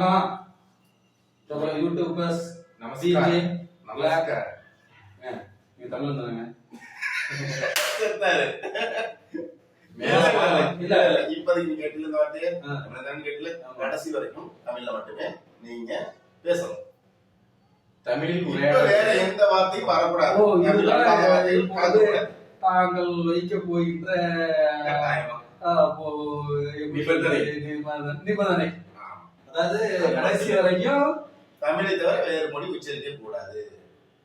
வணக்கம் சொல்ற யூடியூபர்ஸ் நமஸ்கார் நமஸ்கார் நீங்க தமிழ் தானங்க செத்தாரு. இல்ல இப்போதைக்கு நீங்க கேட்டல இந்த வார்த்தையை தமிழ் கேட்டல. கடைசி வரைக்கும் தமிழ்ல மட்டுமே நீங்க பேசணும். தமிழில் வேற எந்த வார்த்தையும் வரக்கூடாது. தமிழ்ல. தாங்கள் வைக்க போகின்ற நிபந்தனை. நிபந்தனை. அதாவது கடைசி வரைக்கும் தமிழை தவிர வேறு மொழி உச்சரிக்க கூடாது.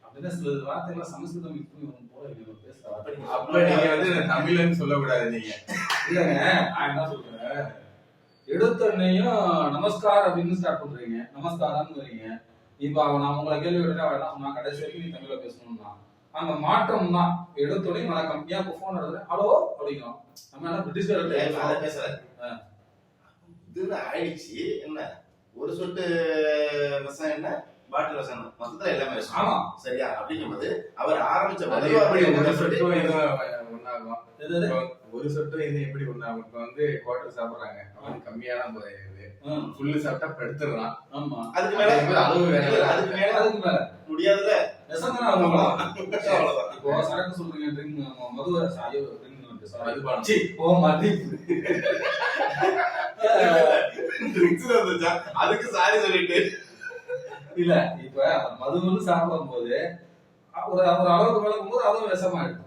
அப்படின்னா சில வார்த்தைகள் சமஸ்கிருதம் இப்போ போல இவங்க பேசுற வார்த்தை. அப்ப நீங்க வந்து சொல்லக்கூடாது நீங்க. இல்லைங்க நான் என்ன சொல்றேன்? எடுத்தோடனையும் நமஸ்கார் அப்படின்னு ஸ்டார்ட் பண்றீங்க. நமஸ்காரம்னு வரீங்க இப்போ அவன் நான் உங்களை கேள்வி கேட்டா அவன் என்ன சொன்னா கடைசி வரைக்கும் நீ தமிழ்ல பேசணும்னா. அந்த மாற்றம் தான். எடுத்தோடனே வணக்கம். ஏன் இப்போ ஃபோன் எடுத்து ஹலோ அப்படிங்கிறோம். நம்ம என்ன பிரிட்டிஷ் ஆ. இதுன்னு ஆயிடுச்சு. என்ன? ஒரு சொட்டு விஷம் என்ன? பாட்டில் விஷம்? மொத்தத்துல எல்லாமே விஷம் ஆமா. சரியா? அப்படிங்கும்போது அவர் ஆரம்பிச்ச எப்படி வார்த்தை ஒரு ஒண்ணாகும். இது எப்படி ஒண்ணாகும்? இப்ப வந்து குவார்டர் சாப்பிடுறாங்க. அவனுக்கு கம்மியா தான் ம், ஃபுல்லு சாப்பிட்டா படுத்துடுறான். ஆமா. அதுக்கு மேல அது அளவு வேற. அதுக்கு மேல அதுக்கு மேல. அவ்வளவுதான். இப்போ சரக்கு சொல்றீங்க ட்ரிங்க் மது ஐயோ ட்ரிங்க் மதுபானம். ஓ மதிப்பு. அதுக்கு சாரி சொல்லிட்டு. இல்ல இப்ப அந்த மதுன்னு சாப்பிடும் போது ஒரு ஒரு அளவுக்கு மேல போகும்போது அதுவும் விஷமாயிடும்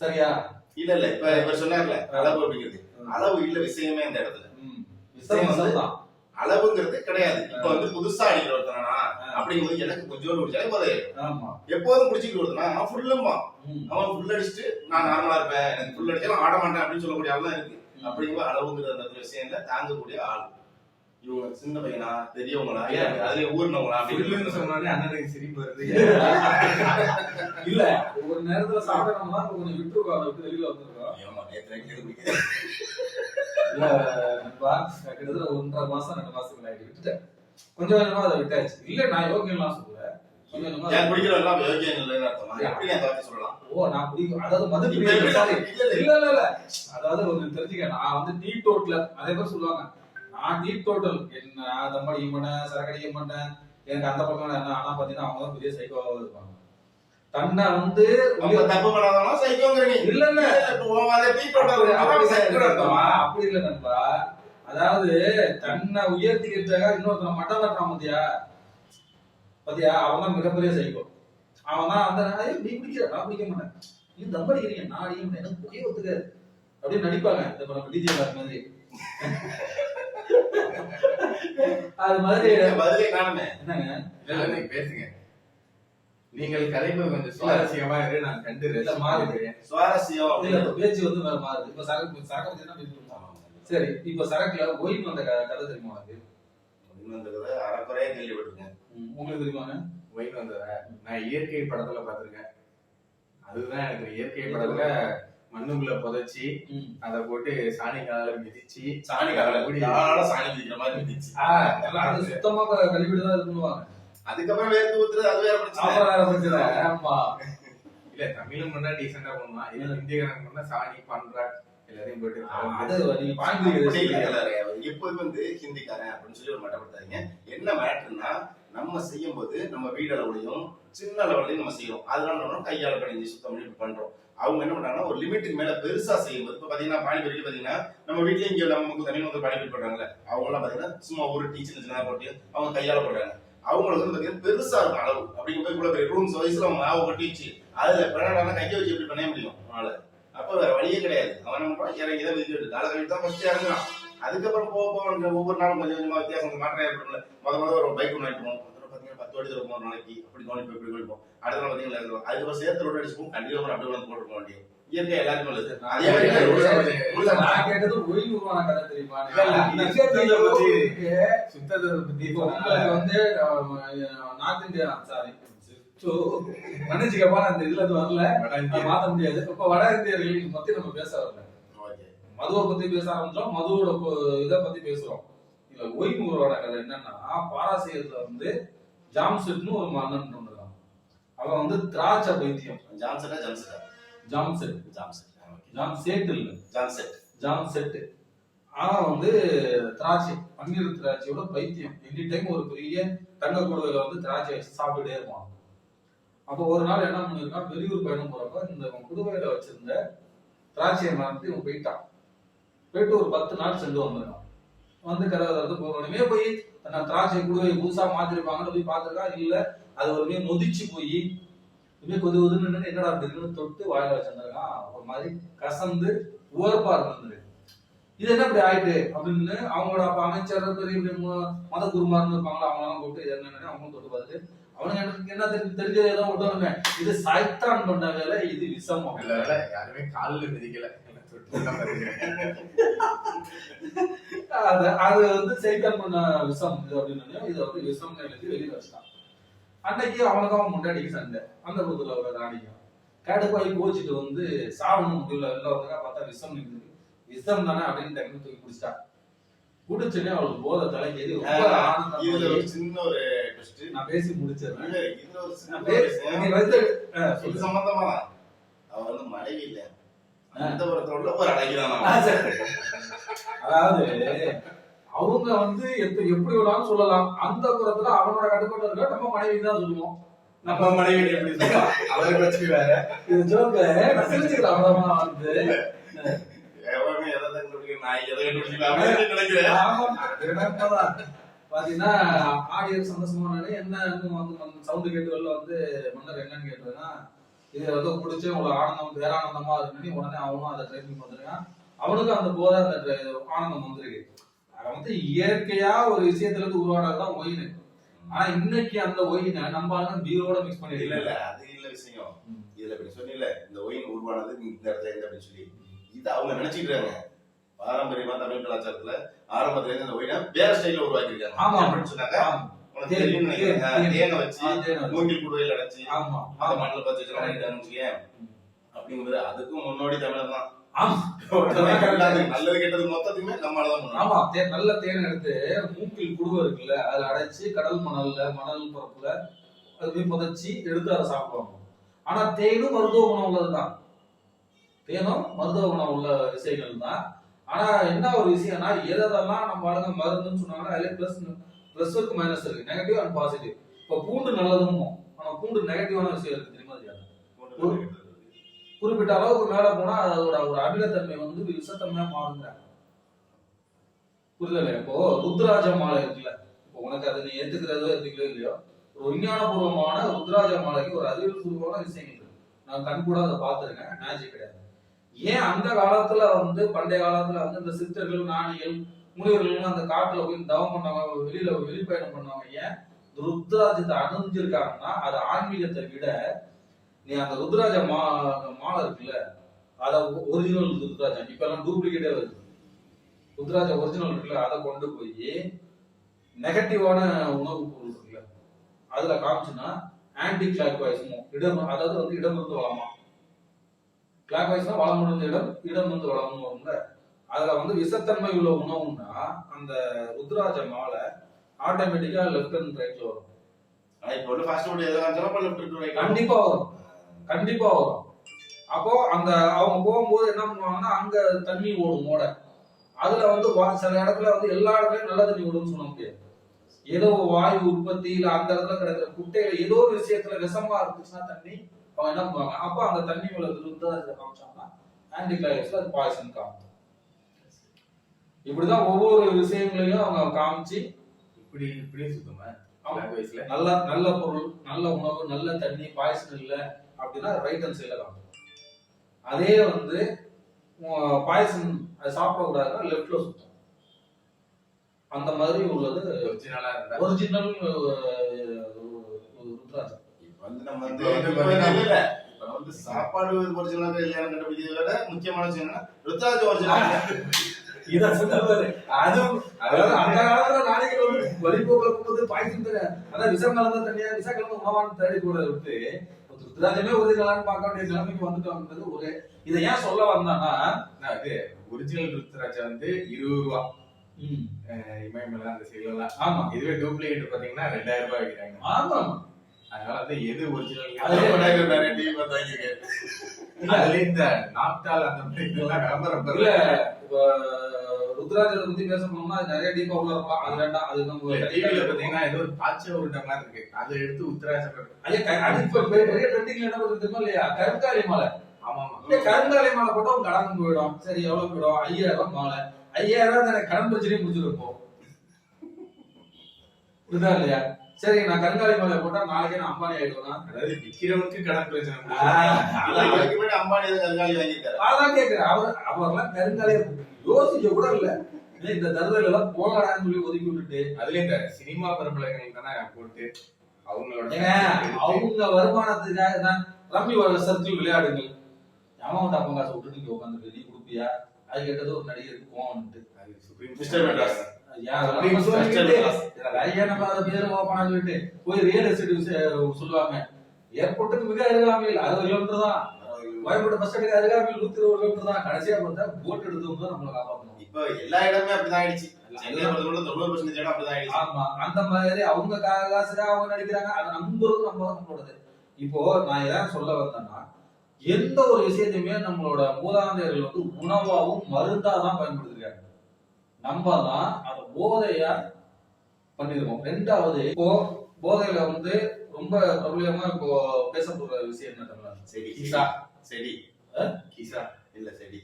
சரியா? இல்ல இல்ல இப்ப இவர் சொன்னார்ல அளவு அப்படிங்கிறது. அளவு இல்ல விஷயமே அந்த இடத்துல. ம். விஷம் விஷம்தான். அளவுங்கிறது கிடையாது. இப்ப வந்து புதுசா அடிக்கிற ஒருத்தனா அப்படிங்கும்போது எனக்கு கொஞ்சோண்டு குடிச்சாலே போதும் ஆமா. எப்போதும் குடிச்சிட்டு ஒருத்தனா அவன் ஃபுல்லுமா ம். அவன் ஃபுல் அடிச்சுட்டு நான் நார்மலா இருப்பேன் எனக்கு ஃபுல் அடிச்சாலும் ஆட மாட்டேன் அப்படின்னு சொல்லக்கூடிய ஆள் தான் இருக்கு. அப்படிங்கும்போது அளவுங்கிற அந்த விஷயம் இல்ல தாங்கக்கூடிய ஆள். இவங்க சின்ன பையனா பெரியவங்களா? அதுல ஊர்னவங்களா? அப்படின்னு சொன்னோடனே அண்ணனுக்கு சிரிப்பு வருது. இல்ல ஒரு நேரத்துல சாப்பிடணும்னா கொஞ்சம் விட்டு அதை விட்டு வெளியில வந்துருக்கோம். இல்ல கிட்டத்தட்ட ஒன்றரை மாசம் ரெண்டு மாசத்துக்கு ஆயிட்டு விட்டுட்டேன். கொஞ்சம் கொஞ்சமா அதை விட்டாச்சு. இல்ல நான் யோகியம்லாம் சொல்லல. கொஞ்சம் கொஞ்சமா ஏன் குடிக்கிறவங்க எல்லாம் யோகியம் இல்லைன்னு அர்த்தமா எப்படி நான் தவிர்த்து சொல்லலாம்? ஓ நான் அதாவது மது. இல்ல, இல்ல, இல்ல. அதாவது ஒரு தெரிஞ்சுக்க. நான் வந்து டீ டோட்டல் அதே பேர் சொல்லுவாங்க. நான் டீ டோட்டல் என்ன தம் அடிக்க மாட்டேன் சரக்கு அடிக்க மாட்டேன் எனக்கு அந்த பக்கம் என்ன ஆனா பாத்தீங்கன்னா அவங்க தான் பெரிய சைக்கோவா இருப்பாங்க. தன்னை வந்து தப்பு பண்ணாதவங்க சைக்கோங்கிற நீ. இல்ல இல்ல. டீ அப்படி- இல்ல? நண்பா, அப்படி இல்ல நண்பா அதாவது தன்னை உயர்த்திக்கிறதுக்காக இன்னொருத்தனை மட்டம் தட்டுறான் பாத்தியா? பாத்தியா? அவன் தான் மிகப்பெரிய சைக்கோ அவன் தான் அந்த "ஏய், நீ பிடிக்கிற நான் பிடிக்க மாட்டேன். நீ தம் அடிக்கிறீங்க நான் அடிக்க மாட்டேன் எனக்கு புகைய ஒத்துக்காது. அப்படின்னு நடிப்பாங்க. இந்த நம்ம டிஜே மாதிரி. அது மாதிரி. பதிலே காணுமே. என்னங்க? பேசுங்க. நீங்கள் கதைப்பது கொஞ்சம் சுவாரஸ்யமா இரு நான் கண்டு. ரசிக்கிறேன். சுவாரஸ்யம் பேச்சு வந்து மாறுது. இப்ப சரக்கு சரக்கு? சரி இப்ப சரக்குல ஒயின் வந்த கதை தெரியுமா உனக்கு? இன்னொன்றது அறக்குறையா கேள்விப்பட்டிருக்கேன். உங்களுக்கு தெரியுமாங்க? ஒயின் வந்ததா. நான் இயற்கை படத்துல பாத்திருக்கேன் அதுதான் எனக்கு இயற்கை படத்துல மண்ணுக்குள்ள புதைச்சி. அத போட்டு சாணி கால மிதிச்சு சாணி கால கூடி தாராள சாணி பிடிக்கிற மாதிரி எல்லாம் அது சுத்தமா கழுவிட்டு தான் பண்ணுவாங்க அதுக்கப்புறம் வேர்த்து ஊத்துறது அது வேற பிரச்சனை. வேற பிரச்சனை. ஆமா. இல்ல தமிழும் பண்ணா டீசெண்டா பண்ணுவான் இல்ல ஹிந்திக்காரன் பண்ணா சாணி பண்ற எல்லாரையும் அது நீங்க. அவர் எப்போதும் வந்து ஹிந்திக்காரன் அப்படின்னு சொல்லி ஒரு மட்டப்படுத்தாதீங்க. என்ன மேட்டர்னா நம்ம செய்யும் போது நம்ம வீடு அளவுலையும் சின்ன லெவல்லையும் நம்ம செய்யறோம். அதனால கையால கணிஞ்சு சுத்தம் பண்ணி பண்றோம். அவங்க என்ன பண்றாங்கன்னா ஒரு லிமிட்டுக்கு மேல பெருசா செய்யும்போது இப்ப பாத்தீங்கன்னா பானிபூரிக்கு பாத்தீங்கன்னா நம்ம வீட்லயும் இங்க நமக்கு தனி வந்து பானிபூரி பண்றாங்கல்ல அவங்க எல்லாம் பாத்தீங்கன்னா சும்மா ஒரு டீ சின்ன சின்னதா போட்டு அவங்க கையால போடுறாங்க. அவங்களுக்கு வந்து பாத்தீங்கன்னா பெருசா இருக்கும் அளவு. அப்படிங்கும்போது இவ்வளவு பெரிய ரூம்ஸ் வயசுல அவங்க மாவு கட்டி வச்சு அதுல பிறகு கையை வச்சு எப்படி பண்ண முடியும்? அவனால அப்ப வேற வழியே கிடையாது. அவன் பண்றான் இறங்கி தான் விதிட்டு கால கழித்து தான் ஃபர்ஸ்ட் இறங்குறான். அதுக்கப்புறம் போக போக ஒவ்வொரு நாளும் கொஞ்சம் கொஞ்சமா வித்தியாசம் மாற்றம் ஏற்படும்ல. முத முத ஒரு பைக் ஒன்று அப்புறம் பாத்தீங்கன்னா பத்து வாட்டி தருவோம் ஒரு நாளைக்கு அப்படி கவனிப்போம் இப்படி கவனிப்போம் அடுத்த நாள் பாத்தீங்கன்னா இறங்குறோம் அதுக்கப்புறம் சேர்த்து ரோடு அடிச்சுப்போம். கண்டிப்பா ஒரு அப்படியே வந்து போட்டுருக்க வண்டி இயற்கை அதே மாதிரி side- நான் கேட்டது கதை தெரியுமா? சுத்தத்தை பத்தி- இருக்கு. சுத்தத்தை பத்தி இப்போ உங்களுக்கு வந்து நார்த் இந்தியா சாரி மன்னிச்சுக்கப்பா நான் இந்த இதுல இருந்து வரல. மாத்த முடியாது. இப்ப வட இந்தியர்களின் பத்தி நம்ம பேச வரல. மதுவை பத்தி பேச ஆரம்பிச்சோம். மதுவோட இதை பத்தி பேசுறோம். இதுல ஒய்முகரோட கதை என்னன்னா பாராசீகத்துல வந்து ஜாம்செட்னு ஒரு மன்னன் இருந்தான் அவன் வந்து திராட்சை பைத்தியம். ஜான்சனா ஜான்சனா ஜாம்செட். ஜான்சன் ஜாம் சேட் இல்ல. ஜான்செட் ஜாம்செட் அவன் வந்து திராட்சை பன்னீர் திராட்சையோட பைத்தியம். எனி டைம் ஒரு பெரிய தங்க கூடுதல வந்து திராட்சை வச்சு சாப்பிட்டுட்டே இருப்பான். அப்போ ஒரு நாள் என்ன பண்ணிருக்கான் வெளியூர் பயணம் போறப்ப இந்த புதுவையில வச்சிருந்த திராட்சையை மறந்து இவன் போயிட்டான். போயிட்டு ஒரு பத்து நாள் சென்று வந்திருக்கான் வந்து கதை வந்து போய் நான் திராட்சை குடுவை புதுசா மாத்திருப்பாங்கன்னு போய் பார்த்திருக்கான் இல்ல அது ஒரு நொதிச்சு போய் இப்படி கொது கொதுன்னு என்னடா இருக்குன்னு தொட்டு வாயில வச்சிருந்திருக்கான். ஒரு மாதிரி கசந்து உவர்ப்பா இருந்திருக்கு இது என்ன இப்படி ஆயிட்டு? அப்படின்னு அவங்களோட அப்ப அமைச்சர் பெரிய மத குருமார்னு இருப்பாங்களா அவங்க எல்லாம் கூப்பிட்டு இது என்னன்னு அவங்களும் தொட்டு பார்த்துட்டு அவனுக்கு எனக்கு என்ன தெரிஞ்சு தெரிஞ்சது ஏதோ விட்டோமே இது சைத்தான் பண்ண வேலை இது விஷம் நல்ல வேளை யாருமே காலில் மிதிக்கல. அது அது வந்து சைத்தான் பண்ண விஷம் இது அப்படின்னு இது வந்து விஷம் எழுதி வெளியே வச்சிட்டான். அன்னைக்கு அவனுக்கு அவன் முன்னாடிக்கு சண்டை. அந்த புதுல ஒரு ராணிக்கும் கடுப்பாய் கோச்சிட்டு வந்து சாவணும் முடியல. வந்தா பார்த்தா விஷம் இருக்குது விஷம் தானே அப்படின்னு டக்குனு தூக்கி குடிச்சிட்டான் குடிச்சுனே அவளுக்கு போதை இதுல ஒரு சின்ன ஒரு. நான் பேசி முடிச்சிடுறேன். இதுல ஒரு சின்ன இது சொல்லு. சம்பந்தமா. அவ வந்து மனைவி இல்ல. அந்த உள்ள ஒரு அழகிதான். அதாவது அவங்க வந்து எப்ப- எப்படி வேணாலும் சொல்லலாம். அந்த புறத்துல அவனோட கட்டுப்பாடு இருக்க? நம்ம மனைவி தான் சொல்லுவோம். நம்ம மனைவி எப்படி சொல்றா அவருக்கு வச்சு வேற. இது சிரிச்சுக்கிறேன் அவ்வளவுதான் வந்து எவனுமே எதை கண்டுபிடிக்க நான் எதை கண்டுபிடிக்கலாம் அப்படின்னு நினைக்கிறேன் ஆமா, அது என்னப்பதான். பாத்தீங்கன்னா ஆடியன்ஸ் சந்தோஷமானாலே என்ன வந்து சவுண்ட் கேட்டு வெளில வந்து மன்னர் என்னன்னு கேட்டதுன்னா இது வந்து குடிச்சு உங்களுக்கு ஆனந்தம் பேரானந்தமா இருக்குன்னு உடனே அவனும் அதை ட்ரை பண்ணி வந்திருக்கான் அவனுக்கும் அந்த போதை அந்த ஆனந்தம் வந்திருக்கு. அது வந்து இயற்கையா ஒரு விஷயத்துல இருந்து உருவானதுதான் ஒயின் ஆனா இன்னைக்கு அந்த ஒயினை நம்ம ஆளுங்க பீரோட மிக்ஸ் இல்ல பண்ணிட்டு இல்ல அது இல்ல விஷயம். இதுல இப்படி சொன்னீங்கல்ல இந்த ஒயின் உருவானது இந்த இடத்துல இருந்து அப்படின்னு சொல்லி. இது அவங்க நினைச்சிட்டு இருக்காங்க பாரம்பரியமா தமிழ் கலாச்சாரத்துல ஆரம்பத்துல இருந்து இந்த ஒயினை வேற ஸ்டைல உருவாக்கிருக்காங்க ஆமா. அப்படின்னு சொன்னாங்க. தேன், வச்சு. மூங்கில் குடுவையில் அடைச்சு ஆமா. அந்த மண்ணில் பத்து வச்சு அப்படிங்கிறது அதுக்கும் முன்னோடி தமிழர் தான். நல்லது கெட்டது மொத்தத்தையுமே நம்மளால ஆமா. நல்ல தேன் எடுத்து மூக்கில் குடுவை இருக்குல்ல அதுல அடைச்சு கடல் மணல்ல மணல் பரப்புல அது போய் புதைச்சி எடுத்து அதை சாப்பிடுவாங்க. ஆனா தேனும் மருத்துவ குணம் உள்ளதுதான். தேனும் மருத்துவ குணம் உள்ள விஷயங்கள் தான். ஆனா என்ன ஒரு விஷயம்னா எதெல்லாம் நம்ம ஆளுங்க மருந்துன்னு சொன்னாங்கன்னா அதுல பிளஸ் பிளஸ் இருக்கு மைனஸ் இருக்கு. நெகட்டிவ் அண்ட் பாசிட்டிவ் இப்போ பூண்டு நல்லதும் ஆனா பூண்டு நெகட்டிவான விஷயம் இருக்கு தெரியுமா தெரியாது குறிப்பிட்ட அளவுக்கு மேல போனா அதோட ஒரு அமிலத்தன்மை வந்து விஷத்தன்மையா மாறுங்க புரிதல இப்போ ருத்ராஜ மாலை இருக்குல்ல. இப்போ உனக்கு அதை நீ ஏத்துக்கிறதோ ஏத்துக்கலையோ இல்லையோ ஒரு விஞ்ஞானபூர்வமான ருத்ராஜ மாலைக்கு ஒரு அறிவியல் பூர்வமான விஷயங்கள் இருக்கு. நான் கண் கூட அதை பார்த்துருக்கேன். மேஜிக் கிடையாது. ஏன் அந்த காலத்துல வந்து பண்டைய காலத்துல வந்து இந்த சித்தர்கள் ஞானிகள் முனிவர்கள் அந்த காட்டுல போய் தவம் பண்ணவங்க வெளியில வெளிப்பயணம் பண்ணவங்க ஏன் ருத்ராஜத்தை அணிஞ்சிருக்காங்கன்னா அது ஆன்மீகத்தை விட நீ அந்த ருத்ராஜ மா மாலை இருக்குல்ல அத ஒரிஜினல் ருத்ராஜம் இப்ப எல்லாம் டூப்ளிகேட்டே வருது. ருத்ராஜ ஒரிஜினல் இருக்குல்ல அதை கொண்டு போய் நெகட்டிவான உணவு பொருள் இருக்குல்ல அதுல காமிச்சுன்னா ஆன்டி கிளாக் வாய்ஸும் இடம் அதாவது வந்து இடம் இருந்து வளமா கிளாக் வாய்ஸ்னா வளம் முடிந்த இடம் இடம் வந்து வளம்னு வரும்ல அதுல வந்து விஷத்தன்மை உள்ள உணவுன்னா அந்த ருத்ராஜ மாலை ஆட்டோமேட்டிக்கா லெஃப்ட் அண்ட் ரைட்ல வரும். இப்ப எதாவது காமிச்சாலும் லெஃப்ட் டு ரைட் கண்டிப்பா வரும். கண்டிப்பா வரும். அப்போ அந்த அவங்க போகும்போது என்ன பண்ணுவாங்கன்னா அங்க தண்ணி ஓடும் ஓட அதுல வந்து சில இடத்துல வந்து எல்லா இடத்துலயும் நல்ல தண்ணி ஓடும்னு சொல்ல முடியாது. ஏதோ வாயு உற்பத்தி இல்ல அந்த இடத்துல கிடக்கிற குட்டையில ஏதோ ஒரு விஷயத்துல விஷமா இருந்துச்சுன்னா தண்ணி அவங்க என்ன பண்ணுவாங்க? அப்போ அந்த தண்ணி மேல விருந்தா இதை காமிச்சாங்கன்னா ஆன்டி கிளைஸ்ல அது பாய்சன் காமிக்கும். இப்படிதான் ஒவ்வொரு விஷயங்களையும் அவங்க காமிச்சு இப்படி இப்படியே சுத்தமா? நல்ல நல்ல பொருள் நல்ல உணவு நல்ல தண்ணி பாய்சன் இல்ல அப்படின்னா ரைட் ஹேண்ட் சைட்ல காணும் அதே வந்து பாய்சன் அது சாப்பிடக்கூடாதுன்னா லெஃப்ட்ல சுத்தம். அந்த மாதிரி உள்ளது ஒரிஜினலா இருந்தா? ஒரிஜினல் வந்து நம்ம இல்ல. இப்ப சாப்பாடு ஒரிஜினலா இல்லையா கண்டுபிடிக்கிறத விட முக்கியமான விஷயம் என்னன்னா ருத்ராஜ் ஒரிஜினல் இத சொன்னது அதுவும் அதாவது அந்த காலத்துல நாளைக்கு வழிபோக்குல போகும்போது தெரியாது அதான் விஷம் கலந்த தண்ணியா விஷம் கலந்த உணவான்னு தேடி கூட விட்டு ஒரு ருத்ராஜமே ஒரிஜினலான்னு பார்க்க வேண்டிய நிலைமைக்கு வந்துட்டோம்ன்றது ஒரு இதை ஏன் சொல்ல வந்தான்னா நான் இது ஒரிஜினல் ருத்ராட்சா வந்து இருபது ரூபா. இமயமலை அந்த சைடுலாம் ஆமா. இதுவே டூப்ளிகேட் பாத்தீங்கன்னா ரெண்டாயிரம் ரூபாய் வைக்கிறாங்க. ஆமா. அதனால வந்து எது ஒரிஜினல் அது அதுல இந்த நாப்டால் அந்த இதெல்லாம் விளம்பரம் இல்ல பெறல. இப்ப ருத்ராஜரை பத்தி பேச போனோம்னா அது நிறைய டீப்பா உள்ள இருக்கலாம் அது வேண்டாம் அது நம்ம டிவில பாத்தீங்கன்னா ஏதோ ஒரு காய்ச்ச மாதிரி இருக்கு. அதை எடுத்து உத்தராஜ ஐயா க- அது இப்ப பெரிய பெரிய ட்ரெண்டிங்ல என்ன பண்ணுறது தெரியுமா இல்லையா? கருங்காலி மாலை. ஆமா இந்த கருங்காலி மாலை போட்டா உங்க கடன் போயிடும். சரி எவ்வளவு போயிடும்? ஐயாயிரம் ரூபாய் மாலை. ஐயாயிரம் ரூபாய் கடன் பிரச்சனையும் முடிச்சிருப்போம் புரியுதா இல்லையா? சரி நான் கருங்காலி மாலை போட்டா நாளைக்கே நான் அம்பானி ஆயிடுவேனா? அதாவது விக்கிறவனுக்கு கடன் பிரச்சனை அம்பானி கருங்காலி வாங்கியிருக்காரு. அதான் கேக்குறேன். அவர் அவர்லாம் கருங்காலிய யோசிக்க கூட இல்ல. இந்த தருதல எல்லாம் போகலான்னு சொல்லி ஒதுக்கி விட்டுட்டு அதுல இந்த சினிமா பிரபலங்கள் தானே போட்டு அவங்களோட அவங்க வருமானத்துக்காக தான் ரம்மி வர சர்க்கிள் விளையாடுங்கள். அவன் வந்து அப்பங்க காசை விட்டு நீங்க உட்காந்து நீ கொடுப்பியா? அது கேட்டது ஒரு நடிகருக்கு கோவம்ட்டு சுப்ரீம் மிஸ்டர் மெட்ராஸ். நம்ம அதை பேர் ஓப்பனா சொல்லிட்டு போய் ரியல் எஸ்டேட் சொல்லுவாங்க. ஏர்போர்ட்டுக்கு மிக அருகாமையில் அறுபது கிலோமீட்டர் தான். கோயம்பேடு பஸ் ஸ்டாண்டுக்கு அருகாமையில் நூத்தி இருபது கிலோமீட்டர் தான். கடைசியா பார்த்தா போட் எடுத்தவங்க தான் நம்மளை காப்பாற்றணும் இப்ப எல்லா இடமே அப்படிதான் ஆயிடுச்சு. சென்னையை பொறுத்தவரை தொண்ணூறு பர்சன்டேஜ் இடம் அப்படிதான் ஆயிடுச்சு. ஆமா. அந்த மாதிரி அவங்க கா- காசுக்காக அவங்க நடிக்கிறாங்க. அதை நம்புறது நம்ம நம்மளோடது இப்போ நான் எதாவது சொல்ல வந்தேன்னா எந்த ஒரு விஷயத்தையுமே நம்மளோட மூதாதையர்கள் வந்து உணவாவும் மருந்தா தான் பயன்படுத்திருக்காங்க. நம்ம தான் அதை போதையா பண்ணிருக்கோம். ரெண்டாவது இப்போ போதையில வந்து ரொம்ப பிரபலியமா இப்போ பேசப்படுற விஷயம் என்ன தமிழா செடி கிசா. செடி கிசா. இல்ல செடி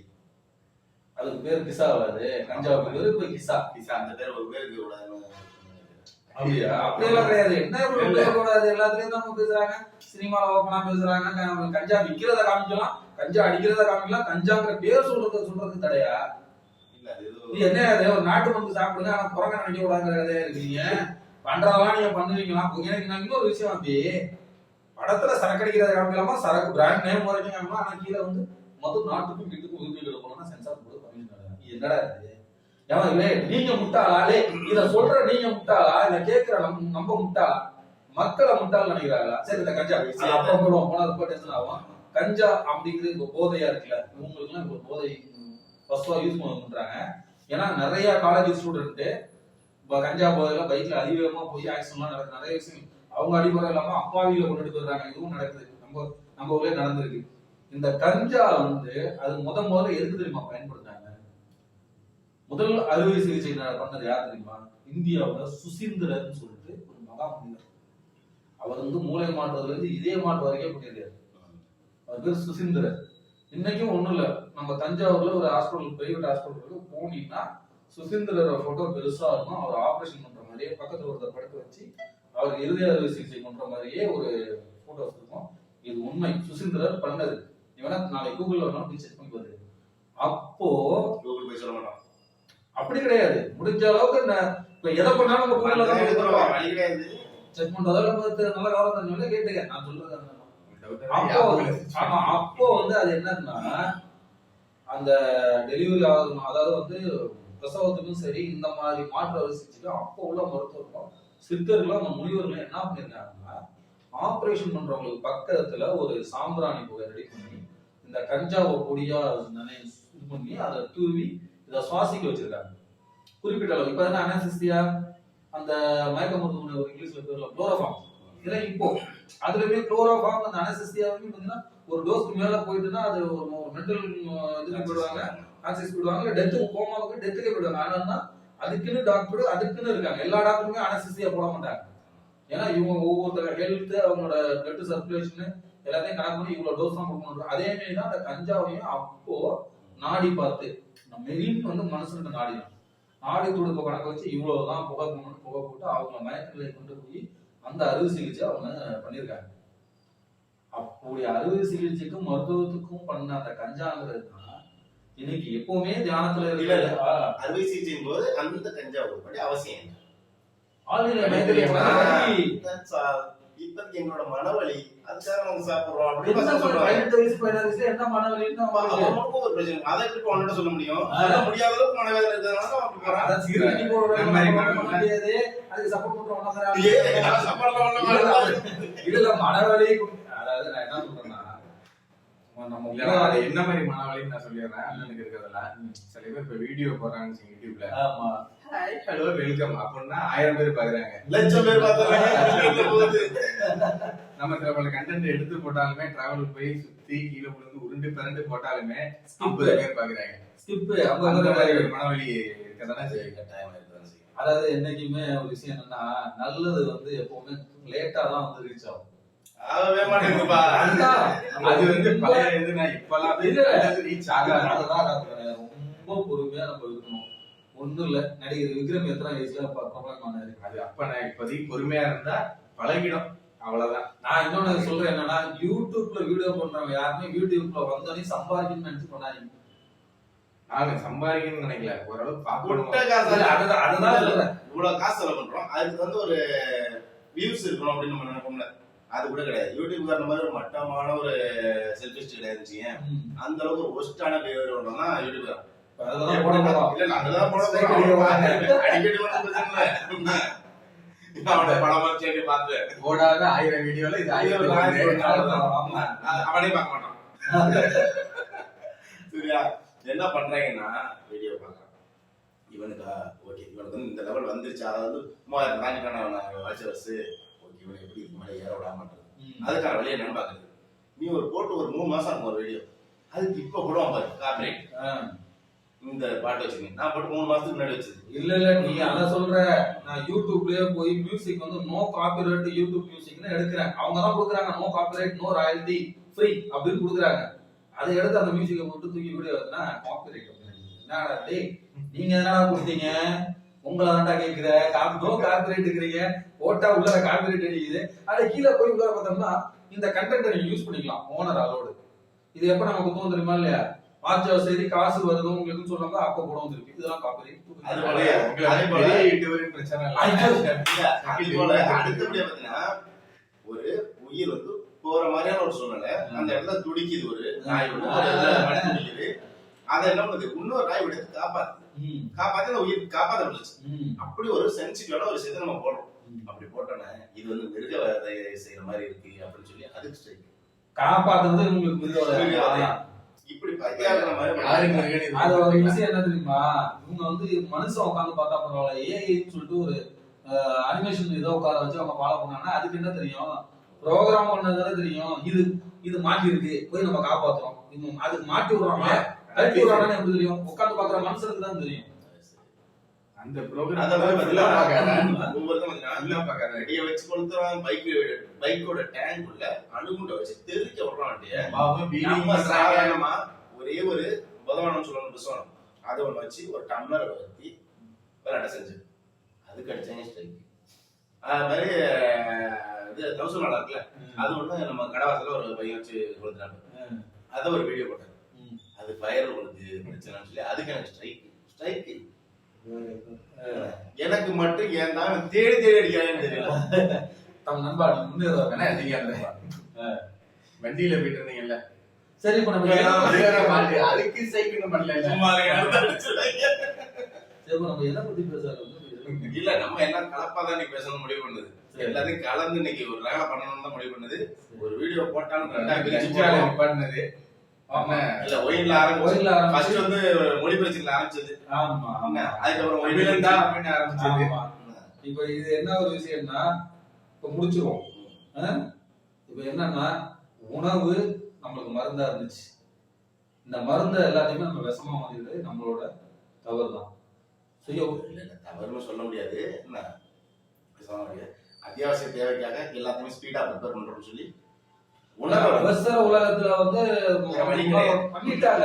அதுக்கு பேர் கிசா வராது. கஞ்சாவுக்கு பேரு இப்போ கிசா. கிசா அந்த பேர் ஒரு பேருக்கு கூடாதுன்னு அப்படியா? அப்படியெல்லாம் கிடையாது. என்ன இல்ல. கூடாது? எல்லாத்துலயும் தான் பேசுறாங்க. சினிமால ஓப்பனா பேசுறாங்க. கஞ்சா விக்கிறத காமிக்கலாம். கஞ்சா அடிக்கிறத காமிக்கலாம். கஞ்சாங்கிற பேர் சொல்றது சொல்றது தடையா இல்ல அது ஏதோ இது என்ன ஒரு நாட்டு மருந்து சாப்பிடுங்க ஆனா குரங்க நினைக்க கூடாதுங்கிற கதையா இருக்கீங்க. பண்றதெல்லாம் நீங்க பண்ணுவீங்களா? எனக்கு நான் இன்னொரு விஷயம் அப்படி படத்துல சரக்கு அடிக்கிறத காமிக்கலாமா? சரக்கு பிராண்ட் நேம் வரைக்கும் காமிக்கலாம் ஆனா கீழே வந்து மொத்தம் நாட்டுக்கும் வீட்டுக்கும் உரிமைகள் இருக்கணும்னா சென்சார் போர்டு பண்ணிருக்காங்க என்னடா இது? ஏமா இல்லை நீங்க முட்டாளாலே இத சொல்ற நீங்க முட்டாளா? இத கேட்கிற நம்ம நம்ம முட்டாளா? மக்களை முட்டாள் நினைக்கிறாங்களா? சரி இந்த கஞ்சா அது அப்புறம் போடுவோம். போனா ரொம்ப டென்ஷன் ஆகும். கஞ்சா அப்படிங்கிறது போதையா இருக்குல்ல? உங்களுக்கு எல்லாம் போதை ஃபர்ஸ்டா யூஸ் பண்ணுறாங்க ஏன்னா நிறைய காலேஜ் ஸ்டூடெண்ட்டு இப்போ கஞ்சா போதையில் பைக்ல அதிவேகமாக போய் ஆக்சிடென்ட்லாம் நடக்குது. நிறைய விஷயம். அவங்க அடிப்படை இல்லாமல் அப்பாவியில் கொண்டுட்டு போயிடுறாங்க. இதுவும் நடக்குது. நம்ம நம்ம ஊரே நடந்திருக்கு. இந்த கஞ்சா வந்து அது முத முதல்ல எதுக்கு தெரியுமா பயன்படுத்தாங்க முதல் அறுவை சிகிச்சை பண்ணது யார் தெரியுமா? இந்தியாவுல சுசீந்திரர்னு சொல்லிட்டு ஒரு மகா மனிதர். அவர் வந்து மூளை மாற்றுறதுல இருந்து இதே மாற்று வரைக்கும் பண்ணியிருக்காரு. அவர் பேர் சுசீந்திரர். இன்னைக்கும் ஒண்ணும் இல்ல. நம்ம தஞ்சாவூர்ல ஒரு ஹாஸ்பிட்டல் பிரைவேட் ஹாஸ்பிட்டலுக்கு போனீங்கன்னா சுசீந்திரரோட போட்டோ பெருசா இருக்கும். அவர் ஆபரேஷன் பண்ற மாதிரியே பக்கத்துல ஒருத்தர் படுக்க வச்சு அவர் இறுதி அறுவை சிகிச்சை பண்ற மாதிரியே ஒரு போட்டோஸ் இருக்கும். இது உண்மை. சுசீந்திரர் பண்ணது. இவனா நாளைக்கு கூகுள்ல வேணாலும் செக் பண்ணி பாரு. அப்போ கூகுள் போய் சொல்ல மாட்டோம் அப்படி கிடையாது. முடிஞ்ச அளவுக்கு இப்ப எதை பண்ணாலும் நம்ம கூகுள்ல தான் கிடையாது. செக் பண்றதால நல்ல கவனம் தரணும் கேட்டுக்க. நான் சொல்றது. அப்போ ஆமா அப்போ வந்து அது என்னன்னா அந்த டெலிவரி ஆகும் அதாவது வந்து பிரசவத்துக்கும் சரி இந்த மாதிரி மாற்று அறுவை அப்போ உள்ள மருத்துவர்களும் சித்தர்களும் அந்த முனிவர்களும் என்ன பண்ணிருக்காங்கன்னா ஆபரேஷன் பண்றவங்களுக்கு பக்கத்துல ஒரு சாம்பிராணி புகை ரெடி பண்ணி இந்த கஞ்சாவை பொடியா இது பண்ணி அதை தூவி இதை சுவாசிக்க வச்சிருக்காங்க. குறிப்பிட்ட அளவு. இப்ப என்ன அனசிஸ்டியா அந்த மயக்க மருந்து ஒரு இங்கிலீஷ்ல பேர்ல குளோரோஃபார்ம். இதெல்லாம் இப்போ அதுலயுமே குளோரோஃபார்ம் அந்த அனசிஸ்தியாவுமே பாத்தீங்கன்னா ஒரு டோஸ்க்கு மேல போயிட்டுன்னா அது ஒரு மென்டல் இதுல போயிடுவாங்க ஆக்சிஸ் போயிடுவாங்க. இல்ல டெத்துக்கு கோமாவுக்கு டெத்துக்கே போயிடுவாங்க. ஆனா அதுக்குன்னு டாக்டர் அதுக்குன்னு இருக்காங்க. எல்லா டாக்டருமே அனசிஸ்தியா போட மாட்டாங்க. ஏன்னா இவங்க ஒவ்வொருத்தர ஹெல்த் அவங்களோட பிளட் சர்க்குலேஷன் எல்லாத்தையும் கணக்கு பண்ணி இவ்வளவு டோஸ் தான் கொடுக்கணும் அதே மாதிரி தான் அந்த கஞ்சாவையும் அப்போ நாடி பார்த்து மெயின் வந்து மனுஷனுக்கு நாடி தான் நாடி துடுப்ப கணக்கு வச்சு இவ்வளவுதான் புகை போகணும்னு புகை போட்டு அவங்க மயக்கங்களை கொண்டு போய் அந்த அறுவை சிகிச்சை அவங்க பண்ணியிருக்காங்க அப்படி அறுவை சிகிச்சைக்கும் மருத்துவத்துக்கும் பண்ண அந்த கஞ்சாங்கிறது தான் இன்னைக்கு எப்பவுமே தியானத்துல. இருக்கிற அறுவை சிகிச்சையின் போது அந்த கஞ்சா உருப்படி அவசியம் இல்லை. இப்போதைக்கு எங்களோட மனவலி அதுக்காக நாங்க சாப்பிடுறோம் அப்படின்னு என்ன பசங்க சொல்ற? சொல்றாங்க பதினெட்டு வயசு பதினாறு வயசுல என்ன மனவலின்னு அப்ப அவங்களுக்கு அவனுக்கும் ஒரு பிரச்சனை அதை எப்படி உன்னிட்ட சொல்ல முடியும் ஆ. சொல்ல முடியாத அளவுக்கு மனவேதனை இருக்கிறதுனால அவன் அப்படி போறான். அதான் சிகரெட் அடிக்க ஒரு இந்த மாதிரி பண்ண மனவலி. முடியாது. அதுக்கு support பண்ற ஒண்ணு இல்லையே, தான் நான் சம்பளம் வாங்க இல்ல, மாட்டேன். இதுல மனவலி அதாவது நான் என்ன சொல்றேன்னா என்ன மாதிரி மனவலின்னு நான் சொல்லிடுறேன் அண்ணனுக்கு இருக்கிறதுல சில பேர் இப்ப வீடியோ வச்சுக்கோங்க யூடியூப்ல ஹலோ வெல்கம் அப்படின்னா ஆயிரம் பேர் பாக்குறாங்க. லட்சம் பேர் நம்ம சில பல கண்டென்ட் எடுத்து போட்டாலுமே டிராவல் போய் சுத்தி கீழே விழுந்து உருண்டு பிறண்டு போட்டாலுமே ஐம்பது பேர் பாக்குறாங்க. ஸ்கிப் அந்த மாதிரி ஒரு மனவழி இருக்கதானே கட்டாயமா. அதாவது என்னைக்குமே ஒரு விஷயம் என்னன்னா நல்லது வந்து எப்பவுமே லேட்டா தான் வந்து ரீச் ஆகும். அது வந்து பழைய இது நான் இப்பெல்லாம். ரீச் ஆகாது. ரொம்ப பொறுமையா நம்ம இருக்கணும். ஒண்ணும் இல்ல நடிகர் விக்ரம் எத்தனை வயசுல பிரபலமானாரு அது அப்ப நான் இப்போதைக்கு பொறுமையா இருந்தா பழகிடும். அவ்வளவுதான். நான் இன்னொன்னு சொல்றேன் என்னன்னா யூடியூப்ல வீடியோ பண்றவங்க யாருமே யூடியூப்ல வந்தோடனே சம்பாதிக்கணும்னு நினைச்சு பண்ணாதீங்க. நாங்க சம்பாதிக்கணும்னு நினைக்கல. ஓரளவு அதுதான் அதுதான் சொல்றேன். இவ்வளவு காசு செலவு பண்றோம். அதுக்கு வந்து ஒரு வியூஸ் இருக்கணும் அப்படின்னு நம்ம நினைப்போம்ல. அது கூட கிடையாது. யூடியூப் காரண மாதிரி ஒரு மட்டமான ஒரு செல்ஃபிஸ்ட் கிடையாது. அந்த அளவுக்கு ஒரு ஒஸ்டான பிஹேவியர் ஒன்றா யூடியூப் தான். இப்ப போடாத ஆயிரம் வீடியோல இது ஆயிரம் அவனே பார்க்க மாட்டான் சரியா? என்ன பண்றாங்கன்னா வீடியோ பார்க்கறான் இவனுக்கா ஓகே இவனுக்கு வந்து இந்த லெவல் வந்துருச்சு. அதாவது மூவாயிரம் தாண்டிக்கான வாட்சர்ஸ் ஓகே இவனை எப்படி இதுக்கு மேலே ஏற விட மாட்டேன். அதுக்கான வழியை என்னன்னு பாக்குறது நீ ஒரு போட்டு ஒரு மூணு மாசம் ஒரு வீடியோ அதுக்கு இப்ப போடுவான் பாரு கார்பரேட் ஆ. இந்த பாட்டு வச்சுக்கேன் நான் பாட்டு மூணு மாசத்துக்கு முன்னாடி வச்சது இல்ல இல்ல நீ அதான் சொல்ற. நான் யூடியூப்லயே போய் மியூசிக் வந்து நோ காப்பிரைட் யூடியூப் மியூசிக்னு எடுக்கிறேன். அவங்க தான் கொடுக்குறாங்க no copyright no royalty free அப்படின்னு கொடுக்குறாங்க. அதை எடுத்து அந்த மியூசிக்கை போட்டு தூக்கி வீடியோ வச்சுனா காப்பிரைட் என்னடா டேய் நீங்க என்னடா கொடுத்தீங்க? உங்களை தான்டா கேக்குற. காப்பி நோ காப்பிரைட் இருக்கிறீங்க. ஓட்டா உள்ள காப்பிரைட் அடிக்குது. அதை கீழே போய் உள்ள பார்த்தோம்னா இந்த கண்டென்ட் நீங்க யூஸ் பண்ணிக்கலாம். ஓனர் அலோடு இது எப்ப நமக்கு தோணும் தெரியுமா இல்லையா? வாட்ச் சரி காசு வருது உங்களுக்கு சொல்றாங்க அப்ப கூட வந்துருக்கு இதெல்லாம் அது போல அதே போல. பிரச்சனை. இல்ல. அடுத்தபடியா பாத்தீங்கன்னா ஒரு உயிர் வந்து போற மாதிரியான ஒரு சூழ்நிலை. அந்த இடத்துல துடிக்குது ஒரு நாய் துடிக்குது. அதை என்ன பண்ணுது? இன்னொரு நாய் எடுத்து காப்பாத்து காப்பாத்தி அந்த உயிர் காப்பாத்தப்படுச்சு ம், அப்படி ஒரு சென்சிட்டிவான ஒரு விஷயத்தை நம்ம போடுறோம். அப்படி போட்டோன்னே இது வந்து மிருக செய்யற மாதிரி இருக்கு அப்படின்னு சொல்லி அதுக்கு ஸ்ட்ரைக் காப்பாத்துறது உங்களுக்கு மிருகவதை. இப்படி அது ஒரு விஷயம் என்ன தெரியுமா? இவங்க வந்து மனுஷன் உட்காந்து பார்த்தா பரவாயில்ல ஏஐன்னு சொல்லிட்டு ஒரு அனிமேஷன் இதை உட்கார வச்சு அவங்க ஃபாலோ பண்ணாங்கன்னா அதுக்கு என்ன தெரியும்? ப்ரோக்ராம் பண்ணதுதானே தெரியும். இது இது மாட்டி இருக்கு போய் நம்ம காப்பாத்துறோம். அதுக்கு மாட்டி விடுறாங்க கழட்டி விடுறாங்கன்னு எப்படி தெரியும்? உட்காந்து பாக்குற மனுஷனுக்கு தான் தெரியும். அந்த ப்ரோக்ராம் மாதிரி ஃபுல்லா பாக்காத ஒவ்வொருத்தரும் ஃபுல்லா பாக்காத ரெடியை வச்சு கொளுத்துறான் பைக் பைக்கோட டேங்க் உள்ள அணுகுண்டை வச்சு தெறிக்க விடுறான் வண்டியை ஒரே ஒரு புதவானம் சொல்லணும் புஸ்வானம் அதை ஒண்ணு வச்சு ஒரு டம்ளரை வச்சு விளையாட்ட செஞ்சு. அதுக்கு அடிச்சாங்க ஸ்ட்ரைக் அது மாதிரி இது தௌசண்ட் நல்லா இருக்குல்ல. அது ஒண்ணு நம்ம கடவாசல ஒரு பையன் வச்சு கொடுத்துறாங்க ம். அதை ஒரு வீடியோ போட்டேன். ம். அது ஃபயர் உங்களுக்கு பிரச்சனைன்னு சொல்லி அதுக்கு எனக்கு ஸ்ட்ரைக் ஸ்ட்ரைக் எனக்கு மட்டும் ஏன் தான் தேடி தேடி அடிக்கிறான்னு தெரியல. தம் நண்பா நீங்க அந்த வண்டியில போயிட்டு இருந்தீங்கல்ல? சரி இப்ப நம்ம. அதுக்கு சைக்கிள் பண்ணல சும்மா. சரி இப்ப நம்ம எதை பத்தி பேசுறது இல்ல நம்ம எல்லாம் கலப்பா தான் இன்னைக்கு பேசணும் முடிவு பண்ணுது. எல்லாத்தையும் கலந்து இன்னைக்கு ஒரு வேலை பண்ணணும்னு தான் முடிவு பண்ணுது. ஒரு வீடியோ போட்டாலும் ரெண்டா பிரிச்சு இல்ல ஒயின்ல ஆரம்பிச்சு ஃபர்ஸ்ட் ஆரம்பிச்சு வந்து மொழி பிரச்சனைல ஆரம்பிச்சது. ஆமா ஆமா? அதுக்கப்புறம் ஒயின் தமிழன்டா அப்படின்னு ஆரம்பிச்சது. இப்ப இது என்ன ஒரு விஷயம்னா இப்ப முடிச்சிருவோம்? இப்ப என்னன்னா உணவு நம்மளுக்கு மருந்தா இருந்துச்சு. இந்த மருந்தை எல்லாத்தையுமே நம்ம விஷமா மாறிடுறது நம்மளோட தவறு தான். இல்ல தவறுன்னு சொல்ல முடியாது. என்ன? அத்தியாவசிய தேவைக்காக எல்லாத்தையுமே ஸ்பீடா ப்ரிப்பேர் பண்றோம்னு சொல்லி உணர்வு அவசர உலகத்துல வந்து. பண்ணிட்டாங்க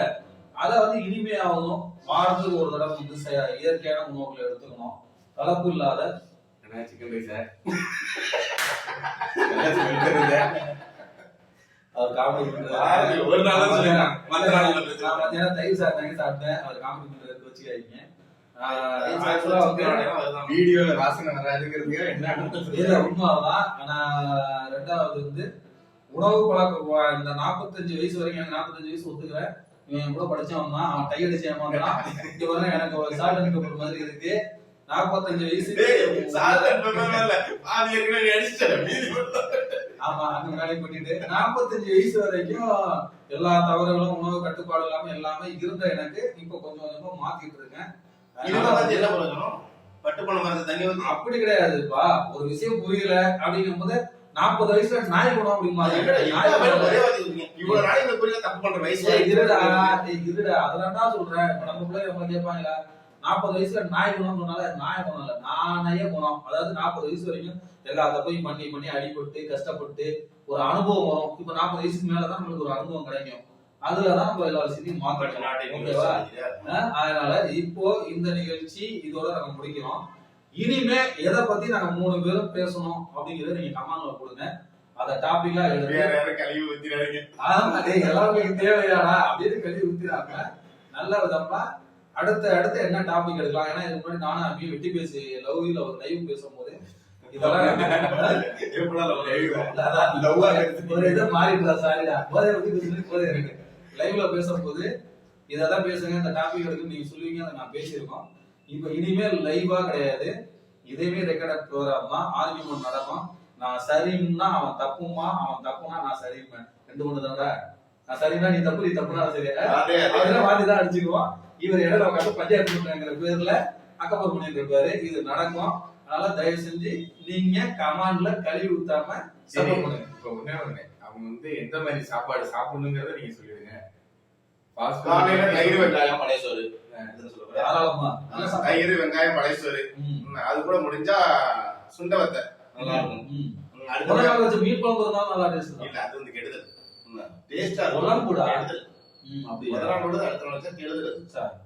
அத வந்து இனிமையாகணும் வாரத்துக்கு ஒரு தடவை வந்து இயற்கையான உணவுகளை எடுத்துக்கணும். கலப்பு இல்லாத என்ன சிக்கன் ரைஸ் சார்? அவர் காமெடி ஒரு நாள் பிரச்சனை. மத்தியானம் தயிர் சாப்பிட்டேன். அவர் காமெடி பண்றதுக்கு வச்சுக்காதீங்க. தயிர். வீடியோல வாசனை என்ன உண்மைதான். ஆனா ரெண்டாவது வந்து உணவு பழக்கம் வ- இந்த நாற்பத்தஞ்சு வயசு வரைக்கும் எனக்கு நாற்பத்தஞ்சு வயசு ஒத்துக்கிறேன் இவன் கூட படிச்சவன் தான் அவன் கையடிச்சு ஏமாந்தான். இங்க வர எனக்கு ஒரு சால்டன் கப்பல் மாதிரி இருக்கு. நாற்பத்தஞ்சு வயசு. ஆமா அந்த வேலையை பண்ணிட்டு. நாற்பத்தஞ்சு வயசு வரைக்கும் எல்லா தவறுகளும் உணவு கட்டுப்பாடு இல்லாம எல்லாமே இருந்த எனக்கு. இப்ப கொஞ்சம் கொஞ்சமா மாத்திட்டு இருக்கேன். என்ன பிரயோஜனம்? பட்டு பண்ண தண்ணி வந்து அப்படி கிடையாதுப்பா. ஒரு விஷயம் புரியல அப்படிங்கும் போது நாற்பது வயசுல நாய் குணம் நாய் இந்த புரியல தப்பு பண்ற வயசு இருடா இருடா அதெல்லாம் தான் சொல்றேன். இப்ப நம்ம பிள்ளை நம்ம கேட்பாங்களா நாற்பது வயசுல நாய் குணம் சொன்னால நாய் குணம் இல்ல நானே குணம் அதாவது நாற்பது வயசு வரைக்கும் எல்லா தப்பையும் பண்ணி பண்ணி அடிபட்டு கஷ்டப்பட்டு ஒரு அனுபவம் வரும். இப்ப நாற்பது வயசுக்கு மேலதான் நம்மளுக்கு ஒரு அனுபவம் கிடைக்கும். அதுலதான் நம்ம எல்லா விஷயத்தையும் மாற்றணும் ஓகேவா? அதனால இப்போ இந்த நிகழ்ச்சி இதோட நாங்க முடிக்கிறோம். இனிமே எதை பத்தி நாங்க மூணு பேரும் பேசணும் அப்படிங்கறத நீங்க கமெண்ட்ல கொடுங்க. அத டாபிக்கா எழுதி கழுவி ஊத்திடாதீங்க. ஆமா டேய் எல்லாருக்கும் தேவையாடா அப்படின்னு கழுவி ஊத்திராம நல்ல விதமா அடுத்த அடுத்து என்ன டாபிக் எடுக்கலாம்? ஏன்னா இதுக்கு முன்னாடி நானும் அப்படியே வெட்டி பேசி லவ்ல ஒரு லைவ் பேசும்போது லைவ்ல பேசும்போது இதெல்லாம் பேசுங்க இந்த டாபிக் எடுக்கு நீங்க சொல்லுவீங்க அதை நான் பேசியிருக்கோம். இப்போ இனிமேல் லைவா கிடையாது. இதுவே ரெக்கார்ட் ப்ரோக்ராம் தான் ஆர்கியூமெண்ட் நடக்கும். நான் சரின்னா அவன் தப்புமா? அவன் தப்புனா நான் சரிப்பேன் ரெண்டு மூணு தடவை. நான் சரினா நீ தப்பு நீ தப்புனா நான் சரி. அதே அதே. அதெல்லாம் மாத்தி தான் அடிச்சுக்குவோம். இவர் இடையில உட்காந்து பஞ்சாயத்து பண்ணுங்கிற பேர்ல அக்கப்பர் பண்ணிட்டு இருப்பாரு. இது நடக்கும். அதனால தயவு செஞ்சு நீங்க கமாண்ட்ல கழுவி ஊத்தாம சப்போர்ட் பண்ணுங்க. இப்ப ஒண்ணே ஒண்ணு. அவங்க வந்து எந்த மாதிரி சாப்பாடு சாப்பிடணுங்கிறத நீங்க சொல்லிடுங்க. காலையில தயிர் வெங்காயம் பழைய சோறு. தாராளமா. தயிர் வெங்காயம் பழைய சோறு ம், ம், அது கூட முடிஞ்சா சுண்ட வத்த. நல்லா இருக்கும். அடுத்த குழம்பு இருந்தாலும் நல்லா டேஸ்ட் இல்ல அது வந்து கெடுதல். டேஸ்டா குழம்புடா. கெடுதல். ம், முதல் நாள் அடுத்த நாள் வச்சா கெடுதல்.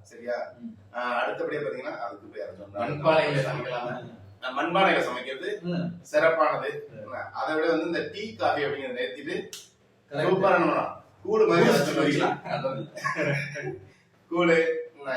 சரியா? அடுத்தபடியா பாத்தீங்கன்னா அதுக்கு பேர் மண்பானையில சமைக்கலாம் மண்பானையில சமைக்கிறது சிறப்பானது. அதை விட வந்து இந்த டீ காஃபி அப்படிங்கறத நிறுத்திட்டு correct. சூப்பரா நம்ம கூடு மாதிரி கூழு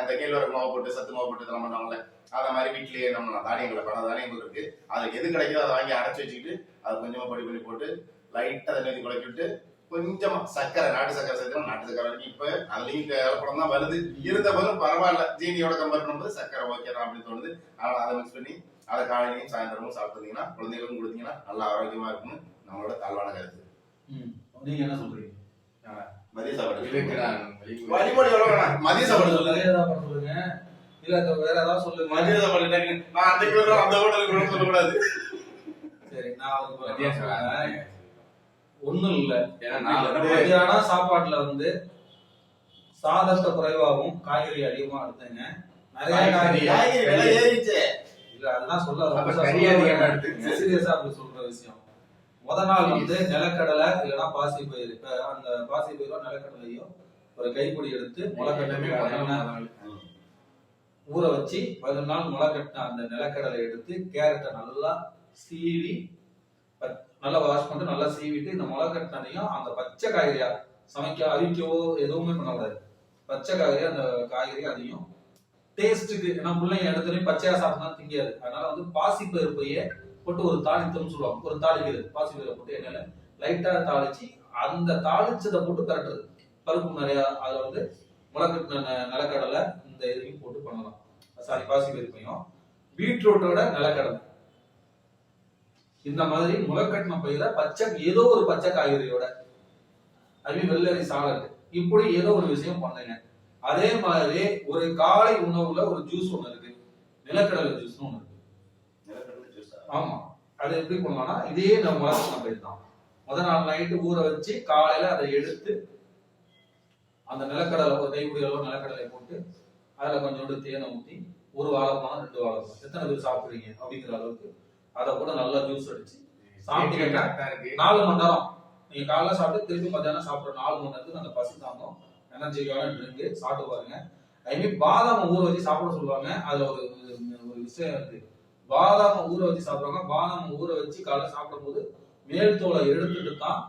இந்த கேழ்வரகு மாவு போட்டு சத்து மாவு போட்டு இதெல்லாம் பண்ணுவாங்கல்ல அத மாதிரி வீட்லயே நம்ம தானியங்களை பல தானியங்கள் இருக்கு. அது எது கிடைக்குதோ அதை வாங்கி அரைச்சி வச்சுக்கிட்டு அது கொஞ்சமா பொடி பண்ணி போட்டு லைட்டா அதை நெத்தி குழக்கி விட்டு கொஞ்சமா சக்கரை நாட்டு சக்கரை சேர்த்து நாட்டு சக்கரை வரைக்கும் இப்ப அதுலயும் கலப்படம் தான் வருது. இருந்த போதும் பரவாயில்ல. ஜீனியோட கம்பேர் பண்ணும்போது சக்கரை ஓகே தான் அப்படின்னு தோணுது. அதனால அதை மிக்ஸ் பண்ணி அதை காலையிலையும் சாயந்தரமும் சாப்பிட்டீங்கன்னா குழந்தைகளுக்கும் கொடுத்தீங்கன்னா நல்லா ஆரோக்கியமா இருக்கும்னு நம்மளோட தாழ்வான கருத்து. நீங்க என்ன சொல்றீங்க? மதிய சாப்பாடு. சொல்லுங்க. இல்ல வேற ஏதாவது சொல்லுங்க. மதிய சாப்பாடு நான் அந்த கிலோ அந்த ஹோட்டலுக்கு சொல்லக்கூடாது. சரி நான். ஒண்ணும் இல்ல. ஏன்னா சாப்பாட்டுல வந்து சாதத்தை குறைவாகவும் காய்கறி அதிகமா எடுத்துங்க. நிறைய காய்கறி. இல்ல அதெல்லாம் சொல்ல. சீரியஸா அப்படி சொல்ற விஷயம். முத நாள் வந்து நிலக்கடலை இல்லைன்னா பாசி பயிர் இப்ப அந்த பாசி பயிரோ நிலக்கடலையோ ஒரு கைப்பிடி எடுத்து முளைக்கட்டமே ஊற வச்சு பதினொரு நாள் முளை கட்டின அந்த நிலக்கடலை எடுத்து கேரட்டை நல்லா சீவி நல்லா வாஷ் பண்ணிட்டு நல்லா சீவிட்டு இந்த முளை கட்டினையும் அந்த பச்சை காய்கறியா சமைக்க அவிக்கவோ எதுவுமே பண்ணக்கூடாது. பச்சை காய்கறி அந்த காய்கறி அதையும் டேஸ்ட்டுக்கு ஏன்னா பிள்ளைங்க இடத்துலயும் பச்சையா சாப்பிட்டா திங்காது. அதனால வந்து பாசி பருப்பையே போட்டு ஒரு தாளித்தம்னு சொல்லுவாங்க. ஒரு தாளிக்கிறது பாசி போட்டு எண்ணெயில லைட்டா தாளிச்சு அந்த தாளிச்சதை போட்டு கரட்டுறது பருப்பு நிறையா அதுல வந்து முளைக்கட்டின நிலக்கடலை இந்த இதையும் போட்டு பண்ணலாம். சாரி பாசி பருப்பையும் பீட்ரூட்டோட நிலக்கடலை. இந்த மாதிரி முளைக்கட்டின பயிர பச்சை ஏதோ ஒரு பச்சை காய்கறியோட அது வெள்ளரி சாலட் இப்படி ஏதோ ஒரு விஷயம் பண்ணுங்க. அதே மாதிரி ஒரு காலை உணவுல ஒரு ஜூஸ் ஒண்ணு இருக்கு. நிலக்கடலை ஜூஸ் ஒண்ணு இருக்கு. ஆமா. அது எப்படி பண்ணுவாங்கன்னா இதே நம்ம முளைக்கட்டின பயிர் தான் முத நாள் நைட்டு ஊற வச்சு காலையில அதை எடுத்து அந்த நிலக்கடலை ஒரு கைப்பிடி அளவு நிலக்கடலை போட்டு அதுல கொஞ்சோண்டு தேனை ஊத்தி ஒரு வாழைப்பழம் ரெண்டு வாழைப்பழம் எத்தனை பேர் சாப்பிடுறீங்க அப்படிங்கிற அளவுக்கு அதை கூட நல்லா ஜூஸ் அடிச்சு சாப்பிட்டீங்கன்னா இருக்கு. நாலு மணி நேரம். நீங்க காலைல சாப்பிட்டு திருப்பி மத்தியானம் சாப்பிட்ற நாலு மணி நேரத்துக்கு அந்த பசி தாங்கும். எனர்ஜிக்கான ட்ரிங்க் சாப்பிட்டு பாருங்க. அதுமாதிரி பாதாம் ஊற வச்சு சாப்பிட சொல்லுவாங்க. அதுல ஒரு ஒரு விஷயம் இருக்கு. பாதாம ஊற வச்சு சாப்பிடுவாங்க. பாதாம ஊற வச்சு காலைல சாப்பிடும்போது மேல் தோலை எடுத்துட்டு தான்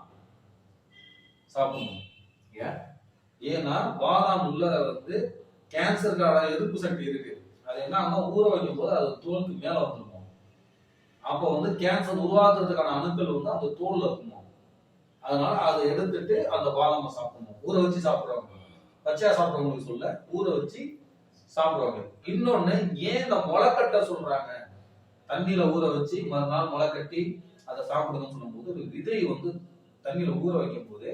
சாப்பிடணும். ஏன்? ஏன்னா பாதாம் உள்ள வந்து கேன்சருக்கான எதிர்ப்பு சக்தி இருக்கு. அது என்ன ஆகும் ஊற வைக்கும் போது அது தோலுக்கு மேல வந்துருக்கும் அப்போ வந்து கேன்சர் உருவாக்குறதுக்கான அணுக்கள் வந்து அந்த தோல்ல இருக்குமோ அதனால அதை எடுத்துட்டு அந்த பாதாமை சாப்பிடணும். ஊற வச்சு சாப்பிடுறவங்க. பச்சையா சாப்பிடுறவங்களுக்கு சொல்ல ஊற வச்சு சாப்பிடுவாங்க இன்னொன்னு ஏன் இந்த முளைக்கட்ட சொல்றாங்க? தண்ணியில ஊற வச்சு மறுநாள் முளை கட்டி அதை சாப்பிடுங்கன்னு சொல்லும்போது ஒரு விதை வந்து தண்ணியில ஊற வைக்கும் போது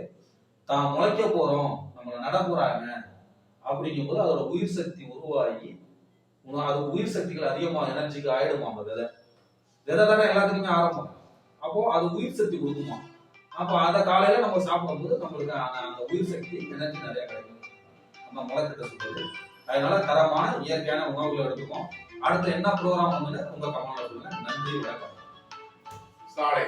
தான் முளைக்க போறோம் நம்மளை நட போறாங்க அப்படிங்கும்போது அதோட உயிர் சக்தி உருவாகி அது உயிர் சக்திகள் அதிகமா எனர்ஜிக்கு ஆயிடுமா அந்த விதை? விதை தானே எல்லாத்துக்குமே ஆரம்பம். அப்போ அது உயிர் சக்தி கொடுக்குமா? அப்போ அதை காலையில நம்ம சாப்பிடும்போது நம்மளுக்கு அந்த உயிர் சக்தி எனர்ஜி நிறைய கிடைக்கும். நம்ம முளைக்கிட்ட சொல்றது. அதனால தரமான இயற்கையான உணவுகளை எடுத்துக்கோம் அடுத்து என்ன ப்ரோக்ராம் வந்து உங்க கமெண்ட்ல சொல்லுங்க. நன்றி வணக்கம். சாலை.